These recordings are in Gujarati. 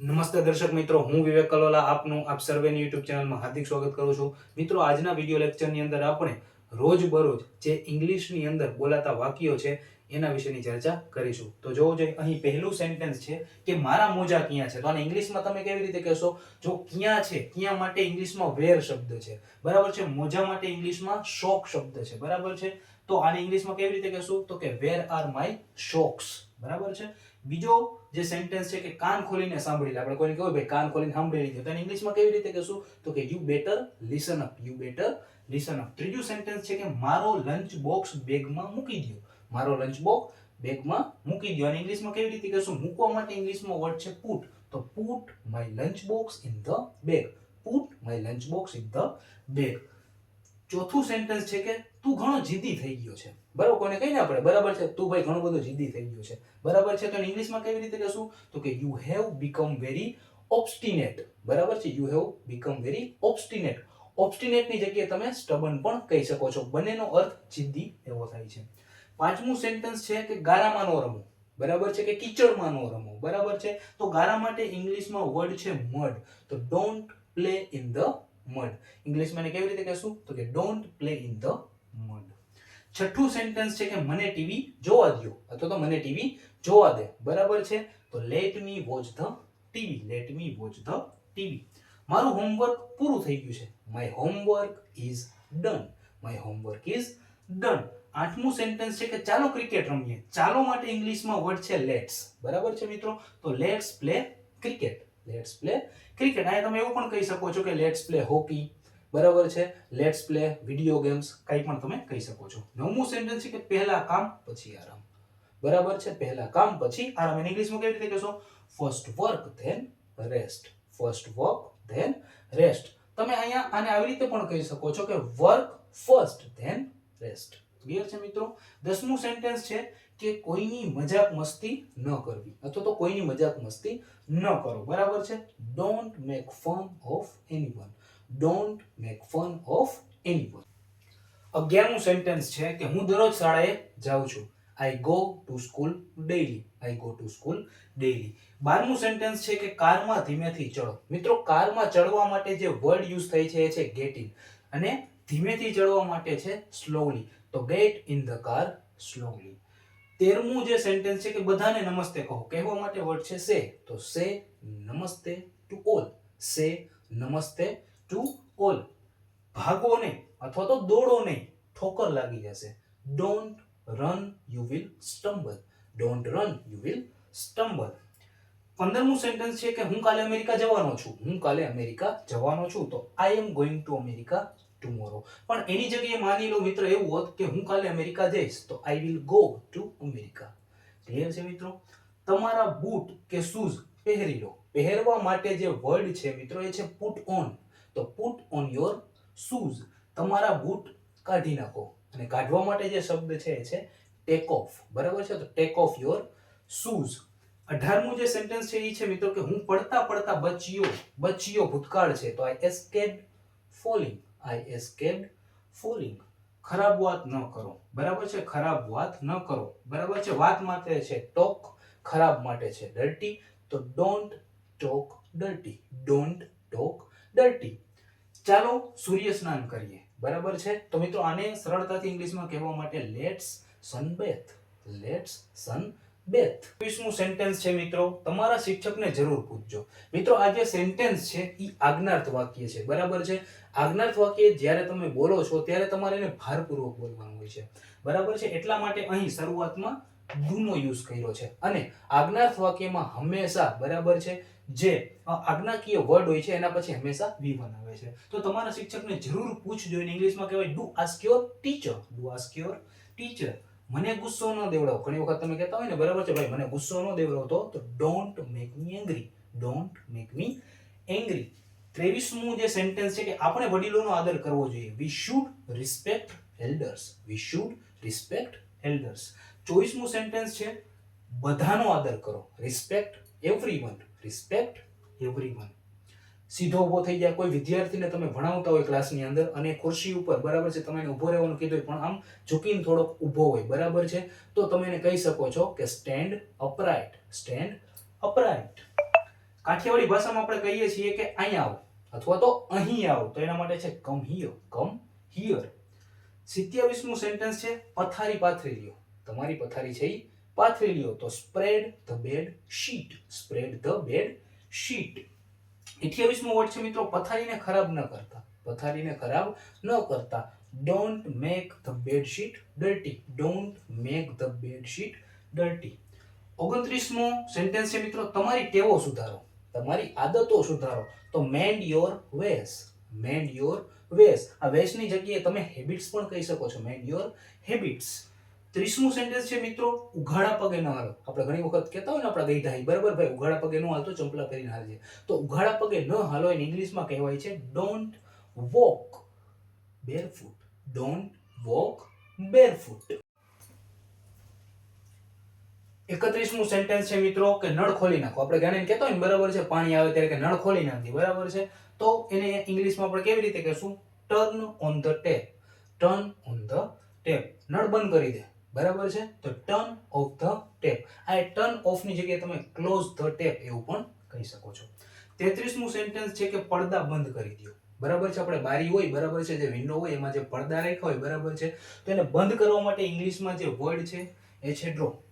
નમસ્તે દર્શક મિત્રો, હું વિવેક કલોલા આપનું આપ સર્વેની યુટ્યુબ ચેનલમાં હાર્દિક સ્વાગત કરું છું. મિત્રો, આજના વીડિયો લેક્ચરની અંદર આપણે રોજબરોજ જે ઇંગ્લિશની અંદર બોલાતા વાક્યો છે, એના વિશેની ચર્ચા કરીશું. તો જોવો જોઈએ અહીં પહેલું સેન્ટેન્સ છે કે મારા મોજા ક્યાં છે? તો આને ઇંગ્લિશમાં તમે કેવી રીતે કહેશો? જો ક્યાં છે, ક્યાં માટે ઇંગ્લિશમાં વેર શબ્દ છે? બરાબર છે? મોજા માટે ઇંગ્લિશમાં શોક શબ્દ છે. બરાબર છે? તો આને ઇંગ્લિશમાં કેવી રીતે કહેશું? તો કે વેર આર માય શોક્સ. બરાબર છે? બીજો જે સેન્ટેન્સ છે કે કાન ખોલીને સાંભળી લે. આપણે કોઈને કહ્યું ભાઈ, કાન ખોલીને સાંભળી લીધું. તો એને ઇંગ્લિશમાં કેવી રીતે કહેશું? તો કે you better listen up you better listen up ત્રીજું સેન્ટેન્સ છે કે, મારો લંચ બોક્સ બેગમાં મૂકી દો મારો લંચ બોક્સ બેગમાં મૂકી દો અને ઇંગ્લિશમાં કેવી રીતે કહેશું? મૂકવા માટે ઇંગ્લિશમાં વર્ડ છે પુટ તો put my lunch box in the bag put my lunch box in the bag ચોથું સેન્ટેન્સ છે કે તું ઘણો જીદી થઈ ગયો છે. બરાબર? કોને કહીને આપણે? બરાબર છે? તું ભાઈ ઘણો બધો જીદી થઈ ગયો છે. બરાબર છે? તો ઇંગ્લિશમાં કેવી રીતે કહેશું? તો કે you have become very obstinate બરાબર છે? You have become very obstinate ઓબ્સ્ટિનેટની જગ્યાએ તમે સ્ટબન પણ કહી શકો છો. બંનેનો અર્થ જિદ્દી એવો થાય છે. પાંચમું સેન્ટેન્સ છે કે ગારામાં નો રમો. બરાબર છે? કે કિચડમાં નો રમો. બરાબર છે? તો ગારા માટે ઇંગ્લિશમાં વર્ડ છે મડ તો don't play in the mud ઇંગ્લિશમાં એને કેવી રીતે કહેશું? તો કે don't play in the mud છઠ્ઠું સેન્ટેન્સ છે કે મને ટીવી જોવા દો અથવા તો મને ટીવી જોવા દે. બરાબર છે? તો let me watch the TV let me watch the TV મારું હોમવર્ક પૂરું થઈ ગયું છે. My homework is done my homework is done આઠમું સેન્ટેન્સ છે કે ચાલો ક્રિકેટ રમીએ. ચાલો માટે ઇંગ્લિશમાં વર્ડ છે લેટ્સ બરાબર છે મિત્રો? તો let's play cricket let's play cricket અહીંયા તમે એવું પણ કહી શકો છો કે લેટ્સ પ્લે હોકી બરાબર છે? લેટ્સ પ્લે વીડિયો ગેમ્સ કંઈ પણ તમે કહી શકો છો. નવમું સેન્ટેન્સ છે કે પહેલા કામ, પછી આરામ. બરાબર છે? પહેલા કામ, પછી આરામ. એને ઇંગ્લિશમાં કેવી રીતે કહેશો? First work then rest first work then rest તમે અહીંયા આને આવી રીતે પણ કહી શકો છો કે work first then rest clear છે મિત્રો? દસમું સેન્ટેન્સ છે કે કોઈની મજાક મસ્તી ન કરવી. અથવા તો કોઈની મજાક મસ્તી ન કરો. બરાબર છે? Don't make fun of anyone don't make fun of anyone અગિયારમું સેન્ટેન્સ છે કે હું દરરોજ શાળાએ જાઉં છું. I go to school daily I go to school daily બારમું સેન્ટેન્સ છે કે કારમાં ધીમેથી ચડો મિત્રો, કારમાં ચડવા માટે જે વર્ડ યુઝ થાય છે એ છે ગેટ ઇન અને ધીમેથી ચડવા માટે છે સ્લોલી તો get in the car slowly તેરમું જે સેન્ટેન્સ છે કે બધાને નમસ્તે કહો, કહેવા માટે વર્ડ છે સે. તો સે નમસ્તે ટુ ઓલ સે નમસ્તે ટુ ઓલ ભાગો નહીં અથવા તો દોડો નહીં ઠોકર લાગી જશે. Don't run you will stumble don't run you will stumble પંદરમું sentence છે કે હું કાલે અમેરિકા જવાનો છું. હું કાલે અમેરિકા જવાનો છું. તો I am going to America tomorrow પણ એની જગ્યાએ માની લો મિત્ર એવું હોત કે હું કાલે અમેરિકા જઈશ, તો I will go to America clear છે મિત્રો? તમારા બૂટ કે શૂઝ પહેરી લો. પહેરવા માટે જે વર્ડ છે મિત્રો, એ છે પુટ ઓન તો પુટ ઓન યોર શૂઝ તમારા બૂટ કાઢી નાખો. અને કાઢવા માટે જે શબ્દ છે, એ છે ટેક ઓફ બરાબર છે? તો ટેક ઓફ યોર શૂઝ અઢારમું જે સેન્ટેન્સ છે, એ છે મિત્રો કે હું પડતા પડતા બચ્યો બચ્યો ભૂતકાળ છે, તો I escape falling I escaped falling ખરાબ વાત ન કરો. બરાબર છે? ખરાબ વાત ન કરો. બરાબર છે? વાત માટે છે ટોક ખરાબ માટે છે ડર્ટી તો don't talk dirty don't talk dirty ચાલો સૂર્ય સ્નાન કરીએ. બરાબર છે? તો મિત્રો આને સરળતાથી ઇંગ્લિશમાં કહેવા માટે લેટ્સ સનબેથ લેટ્સ સનબેથ વીસમું સેન્ટેન્સ છે મિત્રો, તમારા શિક્ષકને જરૂર પૂછજો. મિત્રો, આ જે સેન્ટેન્સ છે એ આજ્ઞાર્થ વાક્ય છે. બરાબર છે? આજ્ઞાર્થ વાક્ય જ્યારે તમે બોલો છો, ત્યારે તમારે એને ભારપૂર્વક બોલવાનું હોય છે. બરાબર છે? એટલા માટે અહીં શરૂઆતમાં ડુનો યુઝ કર્યો છે. અને આજ્ઞાર્થ વાક્યમાં હંમેશા, બરાબર છે? જે આજ્ઞાકીય વર્ડ હોય છે, એના પછી હંમેશા વી વન છે. તો તમારા શિક્ષકને જરૂર પૂછજો. ઇંગ્લિશમાં કહેવાય do ask your teacher do ask your teacher મને ગુસ્સો ન દેવડાવો. ઘણી વખત તમે કહેતા હોય ને, બરાબર છે ભાઈ, મને ગુસ્સો ન દેવડાવતો તો don't make me angry don't make me angry ત્રેવીસમું જે સેન્ટેન્સ છે કે આપણે વડીલોનો આદર કરવો જોઈએ. We should respect elders we should respect elders ચોવીસમું sentence છે, બધાનો આદર કરો. Respect every one respect everyone સીધો ઊભો થઈ જાય. કોઈ વિદ્યાર્થીને તમે ભણાવતા હોય ક્લાસની અંદર અને ખુરશી ઉપર, બરાબર છે, તમે ઊભો રહેવાનું કીધું પણ આમ ઝૂકીને થોડોક ઊભો હોય, બરાબર છે? તો તમે એને કહી શકો છો કે stand upright stand upright Kathiawadi ભાષામાં આપણે કહીએ છીએ કે અહીં આવો, અથવા તો અહીં આવો. તો એના માટે છે કમ હિયર કમ હિયર સિત્યાવીસમું સેન્ટેન્સ છે, પથારી પાથરી લ્યો તમારી પથારી છે એ પાથરી લ્યો તો spread the bed sheet spread the bed sheet અઠ્યાવીસમો word છે મિત્રો, પથારીને ખરાબ ન કરતા. પથારીને ખરાબ ન કરતા. Don't make the bedsheet dirty don't make the bedsheet dirty ઓગણત્રીસમો sentence છે મિત્રો, તમારી ટેવો સુધારો. તમારી આદતો સુધારો. તો mend your ways mend your ways આ વેસની જગ્યાએ તમે હેબિટ્સ પણ કહી શકો છો. મેન્ડ યોર હેબિટ્સ ત્રીસમું સેન્ટેન્સ છે મિત્રો, ઉઘાડા પગે ન હાલો. આપણે ઘણી વખત કહેતા હોય ને આપણા ગઈઢાઈ બરાબર ભાઈ, ઉઘાડા પગે ન હાલતો, ચંપલા પહેરીને હાલજે તો ઉઘાડા પગે ન હાલો એને ઇંગ્લિશમાં કહેવાય છે don't walk barefoot don't walk barefoot એકત્રીસમું sentence છે મિત્રો, કે નળ ખોલી નાખો. આપણે ગાને કહેતો હોય ને, બરાબર છે, પાણી આવે ત્યારે કે નળ ખોલી નાખી બરાબર છે? તો એને ઇંગ્લિશમાં આપણે કેવી રીતે કહેશું? Turn on the tap turn on the tap નળ બંધ કરી દે. બરાબર છે? તો ટર્ન ઓફ ધ ટેપ આ ટર્ન ઓફની જગ્યાએ તમે ક્લોઝ ધ ટેપ એવું પણ કહી શકો છો. તેત્રીસમું સેન્ટેન્સ છે કે પડદા બંધ કરી દો બરાબર છે? આપણે બારી હોય, બરાબર છે? જે વિન્ડો હોય, એમાં જે પડદા રાખ્યા હોય, બરાબર છે? તો એને બંધ કરવા માટે ઇંગ્લિશમાં જે વર્ડ છે, એ છે draw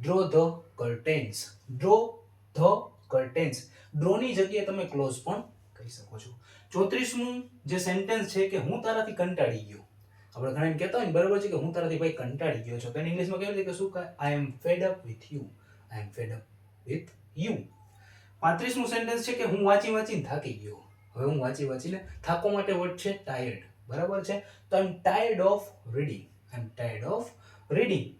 draw the curtains draw the curtains ડ્રોની જગ્યાએ તમે ક્લોઝ પણ કહી શકો છો. ચોત્રીસમું જે સેન્ટેન્સ છે કે હું તારાથી કંટાળી ગયો. આપણે ઘણા એમ કહેતા હોય ને, બરાબર છે કે હું તારાથી ભાઈ કંટાળી ગયો છું. તો એને ઇંગ્લિશમાં રીતે કે શું કહે? I am fed up with you I am fed up with you પાંત્રીસમું sentence છે કે હું વાંચી વાંચીને થાકી ગયો. હવે હું વાંચી વાંચીને થાકો માટે વર્ડ છે ટાયર્ડ બરાબર છે? તો I am tired of reading I am tired of reading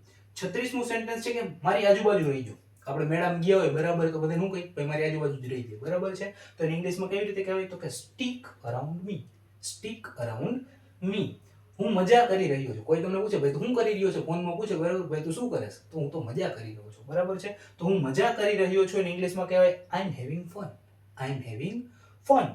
છત્રીસમું sentence છે કે મારી આજુબાજુ રહી ગયો. આપણે મેડમ ગયા હોય, બરાબર, તો બધા શું કહી? ભાઈ, મારી આજુબાજુ જ રહી ગઈ બરાબર છે? તો ઇંગ્લિશમાં કેવી રીતે કહેવાય? તો કે stick around me stick around me હું મજા કરી રહ્યો છું. કોઈ તમને પૂછે, ભાઈ, તું શું કરી રહ્યો છે? ફોનમાં પૂછે બરાબર ભાઈ, તું શું કરે છે? તો હું તો મજા કરી રહ્યો છું. બરાબર છે? તો હું મજા કરી રહ્યો છું અને ઇંગ્લિશમાં કહેવાય I am having fun I am having fun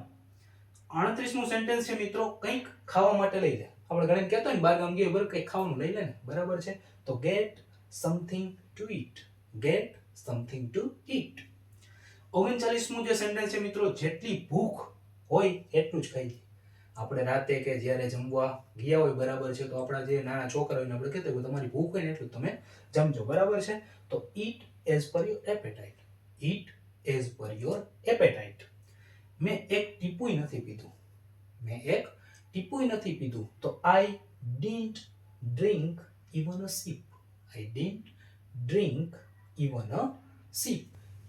આડત્રીસમું sentence છે મિત્રો, કંઈક ખાવા માટે લઈ લે. આપણે ઘણા કહેતો ને, બાર ગામ ગયો બરાબર, કંઈક ખાવાનું લઈ લે ને. બરાબર છે? તો get something to eat get something to eat ઓગણચાલીસમું જે સેન્ટેન્સ છે મિત્રો, જેટલી ભૂખ હોય એટલું જ ખાઈ આપણે રાતે કે જ્યારે જમવા ગયા હોય બરાબર છે, તો આપણા જે નાના છોકરા હોય આપણે કહેતા હોય તમારી ભૂખ હોય ને એટલું તમે જમજો, બરાબર છે? તો eat as per your appetite eat as per your appetite મેં એક ટીપુય નથી પીધું. મેં એક ટીપુય નથી પીધું. તો I didn't drink even a sip I didn't drink even a sip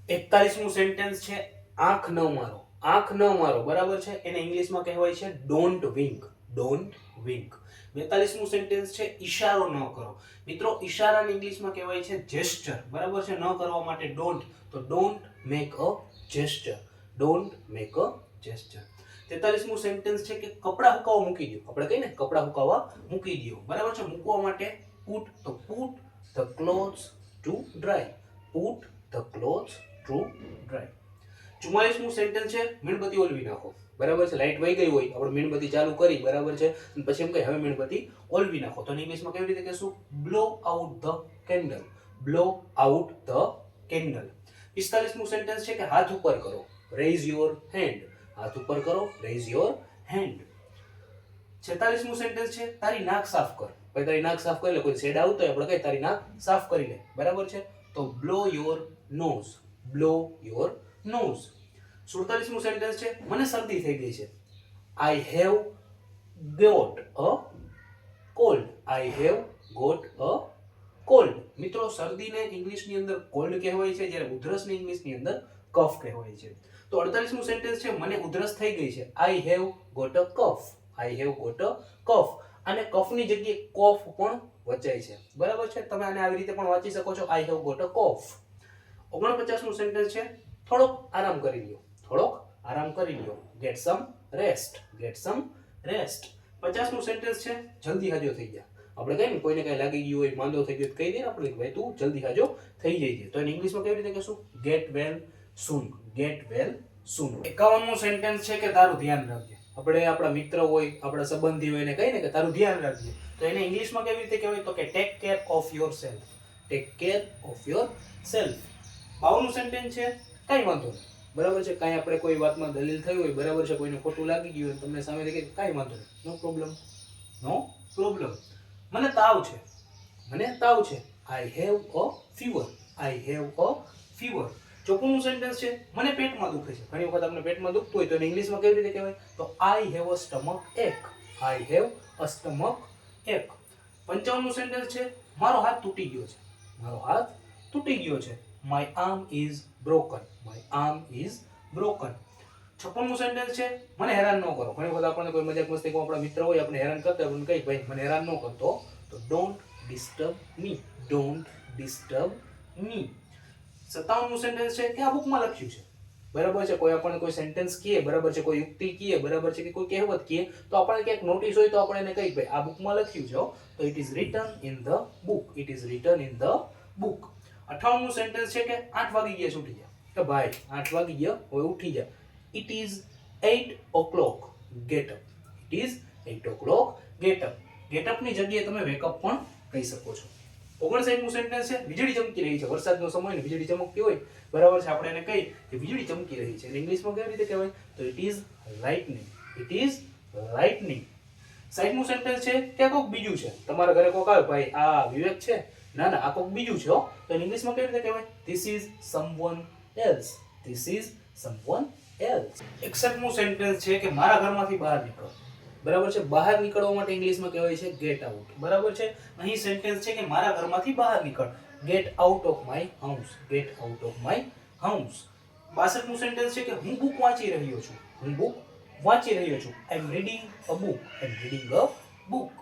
એકતાલીસમું sentence છે, આંખ ન મારો. આંખ ન મારો, બરાબર છે? એને ઇંગ્લિશમાં કહેવાય છે ડોન્ટ વિંક ડોન્ટ વિંક બેતાલીસમું સેન્ટેન્સ છે ઈશારો ન કરો. મિત્રો ઈશારાને ઇંગ્લિશમાં કહેવાય છે જેસ્ચર બરાબર છે? ન કરવા માટે ડોન્ટ તો don't make a gesture don't make a gesture તેતાલીસમું sentence છે કે કપડાં હુકાવા મૂકી દો આપણે કહીએ ને, કપડાં હુકાવા મૂકી દો બરાબર છે? મૂકવા માટે પુટ તો put the clothes to dry put the clothes to dry ચુમ્માલીસમું sentence છે, મીણબત્તી ઓલવી નાખો. બરાબર છે? લાઇટ વહી ગઈ હોય, આપણે મીણબત્તી ચાલુ કરી, બરાબર છે? પછી એમ કહે, હવે મીણબત્તી ઓલવી નાખો. તો ઇંગ્લિશમાં કેવી રીતે કહેશું? Blow out the candle blow out the candle પિસ્તાલીસમું sentence છે કે હાથ ઉપર કરો. રેઝ યોર હેન્ડ હાથ ઉપર કરો રેઝ યોર હેન્ડ છેતાલીસમું સેન્ટેન્સ છે, તારી નાક સાફ કર. ભાઈ, તારી નાક સાફ કરી લે, કોઈ શેડ આવતો હોય, આપણે કહીએ તારી નાક સાફ કરી લે. બરાબર છે? તો blow your nose blow your nose. સુડતાલીસમું sentence છે. મને શરદી થઈ ગઈ છે. I have got a cold I have got a cold મિત્રો, શરદીને ઇંગ્લિશની અંદર કોલ્ડ કહેવાય છે, જ્યારે ઉધરસને ઇંગ્લિશની અંદર કફ કહેવાય છે. તો અડતાલીસમું સેન્ટેન્સ છે, મને ઉધરસ થઈ ગઈ છે. I have got a cough I have got a cough અને કફની જગ્યાએ કોફ પણ વચાય છે. બરાબર છે? તમે આને આવી રીતે પણ વાંચી શકો છો. I have got a cough ઓગણપચાસમું sentence છે થોડોક આરામ કરી લ્યો. થોડોક આરામ કરી લ્યો. Get some rest get some rest પચાસમું sentence છે, જલ્દી હાજો થઈ ગયા આપણે કહીએ ને, કોઈને કાંઈ લાગી ગયું હોય માંદો થઈ ગયો કહી દે આપણે ભાઈ, તું જલ્દી હાજો થઈ જઈએ તો એને ઇંગ્લિશમાં કેવી રીતે કહેશું? Get well soon get well soon એકાવનમું sentence છે કે તારું ધ્યાન રાખજે. આપણે આપણા મિત્ર હોય, આપણા સંબંધી હોય એને કહીએ ને કે, તારું ધ્યાન રાખજે. તો એને ઇંગ્લિશમાં કેવી રીતે કહેવાય? તો કે take care of yourself take care of yourself બાવનું sentence છે કઈ વાંધો નહીં. બરાબર છે? કાંઈ આપણે કોઈ વાતમાં દલીલ થઈ હોય, બરાબર છે? કોઈને ખોટું લાગી ગયું હોય, તમને સામે કે કાંઈ વાંધો નહીં. નો પ્રોબ્લેમ નો પ્રોબ્લેમ મને તાવ છે. મને તાવ છે. I have a fever I have a fever ચોખ્ખું સેન્ટેન્સ છે? મને પેટમાં દુખે છે. ઘણી વખત આપણે પેટમાં દુખતું હોય તો એને ઇંગ્લિશમાં કેવી રીતે કહેવાય? તો આઈ હેવ અ સ્ટમક એક આઈ હેવ અ સ્ટમક એક પંચાવનનું સેન્ટેન્સ છે? મારો હાથ તૂટી ગયો છે. મારો હાથ તૂટી ગયો છે. My arm is broken my arm is broken છપ્પનનું sentence છે, મને હેરાન ન કરો. ઘણી બધા આપણને કોઈ મજાક મસ્તી કોઈ આપણા મિત્ર હોય આપણે હેરાન કરતા હોય કઈ ભાઈ, મને હેરાન ન કરતો તો don't disturb me don't disturb me સત્તાવનનું sentence છે કે આ બુકમાં લખ્યું છે. બરાબર છે? કોઈ આપણને કોઈ સેન્ટેન્સ કીએ, બરાબર છે? કોઈ યુક્તિ કહે બરાબર છે? કે કોઈ કહેવત કહે તો આપણને ક્યાંક નોટિસ હોય તો આપણે એને કહીએ ભાઈ, આ બુકમાં લખ્યું છે તો it is written in the book it is written in the book અઠાવનનું sentence છે કે આઠ વાગી ગયા ઉઠી જા કે ભાઈ, આઠ વાગી ગયા, હવે ઉઠી જા. It is eight o'clock get up it is eight o'clock get up get up જગ્યાએ તમે વેકઅપ પણ કહી શકો છો. ઓગણસાઠનું સેન્ટેન્સ છે, વીજળી ચમકી રહી છે. વરસાદનો સમય ને વીજળી ચમકતી હોય, બરાબર છે આપણે એને કહી કે વીજળી ચમકી રહી છે. ઇંગ્લિશમાં કેવી રીતે કહેવાય? તો it is lightning it is lightning સાઈડનું sentence છે કે કોક બીજું છે. તમારા ઘરે કોક આવે ભાઈ, આ વિવેક છે? ના ના આ કોક બીજું છે હો. તો ઇંગ્લિશમાં કેવી રીતે કહેવાય? This is someone else this is someone else એકસઠમું sentence છે કે મારા ઘરમાંથી બહાર નીકળો. બરાબર છે? બહાર નીકળવા માટે ઇંગ્લિશમાં કહેવાય છે ગેટ આઉટ બરાબર છે? અહીં સેન્ટેન્સ છે કે મારા ઘરમાંથી બહાર નીકળ. Get out of my house get out of my house બાસઠમું sentence છે કે હું બુક વાંચી રહ્યો છું. હું બુક વાંચી રહ્યો છું. I am reading a book I am reading a book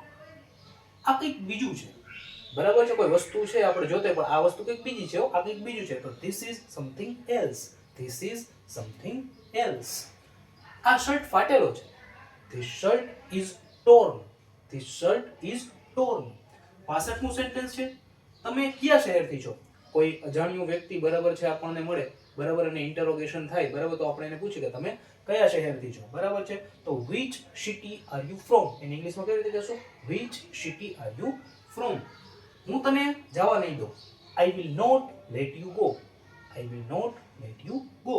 આ કંઈક બીજું છે. બરાબર છે, કોઈ વસ્તુ છે આપણે જોતે, પણ આ વસ્તુ કંઈક બીજી છે આ કંઈક બીજું છે. તો this is something else this is something else આ શર્ટ ફાટેલો છે. This shirt is torn this shirt is torn પાસઠમું sentence છે. તમે કયા શહેરથી છો? કોઈ અજાણ્યું વ્યક્તિ બરાબર છે, આપણને મળે, બરાબર અને ઇન્ટરોગેશન થાય, બરાબર, તો આપણે એને પૂછીએ કે તમે કયા શહેરથી છો? બરાબર છે? તો which city are you from in ઇંગ્લિશમાં કેવી રીતે કહેશો? Which city are you from હું તને જવા નહીં દઉં. I will not let you go I will not let you go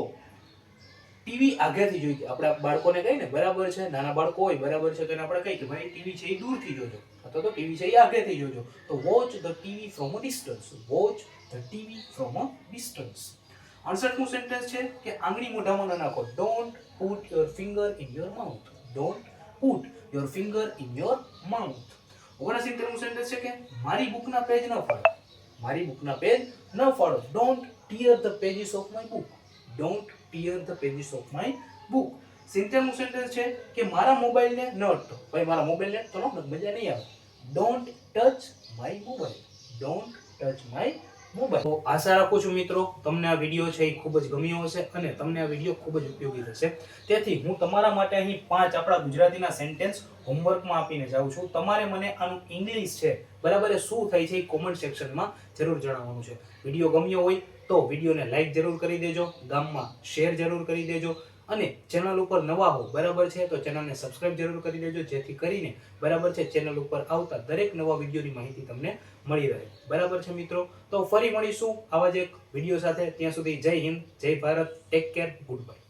TV આગળથી જોઈ કે આપણે બાળકોને કહીએ ને, બરાબર છે, નાના બાળકો હોય, બરાબર છે. તો આપણે કહીએ કે, ભાઈ ટીવી છે એ દૂરથી જોજો. અથવા તો ટીવી છે એ આગળથી જોજો. તો watch the TV from a distance watch the TV from a distance અડસઠમું sentence છે કે આંગળી મોઢામાં ન નાખો. Don't put your finger in your mouth don't put your finger in your mouth ઓગણસિત્તેરમું sentence છે કે મારી બુકના પેજ ન ફાડો. મારી બુકના પેજ ન ફાડો. Don't tear the pages of my book don't tear the pages of my book સિત્તેરમું sentence છે કે મારા મોબાઈલને ન અડતો ભાઈ, મારા મોબાઈલને તો મજા નહીં આવે. Don't touch my mobile don't touch my mobile તો આશા રાખું છું મિત્રો, તમને આ વીડિયો છે એ ખૂબ જ ગમ્યો હશે અને તમને આ વીડિયો ખૂબ જ ઉપયોગી થશે. તેથી હું તમારા માટે અહીં પાંચ આપણા ગુજરાતીના સેન્ટેન્સ હોમવર્કમાં આપીને જાઉં છું. તમારે મને આનું ઇંગ્લિશ છે, બરાબર શું થાય છે એ કોમેન્ટ સેક્શનમાં જરૂર જણાવવાનું છે. વીડિયો ગમ્યો હોય તો વિડીયોને લાઈક જરૂર કરી દેજો, ગામમાં શેર જરૂર કરી દેજો અને ચેનલ ઉપર નવા હો, બરાબર છે? તો ચેનલને સબસ્ક્રાઇબ જરૂર કરી દેજો જેથી કરીને બરાબર છે, ચેનલ ઉપર આવતા દરેક નવા વિડીયોની માહિતી તમને મળી રહે. બરાબર છે મિત્રો? તો ફરી મળીશું આવા જ એક વીડિયો સાથે. ત્યાં સુધી જય હિન્દ, જય Bharat take care good bye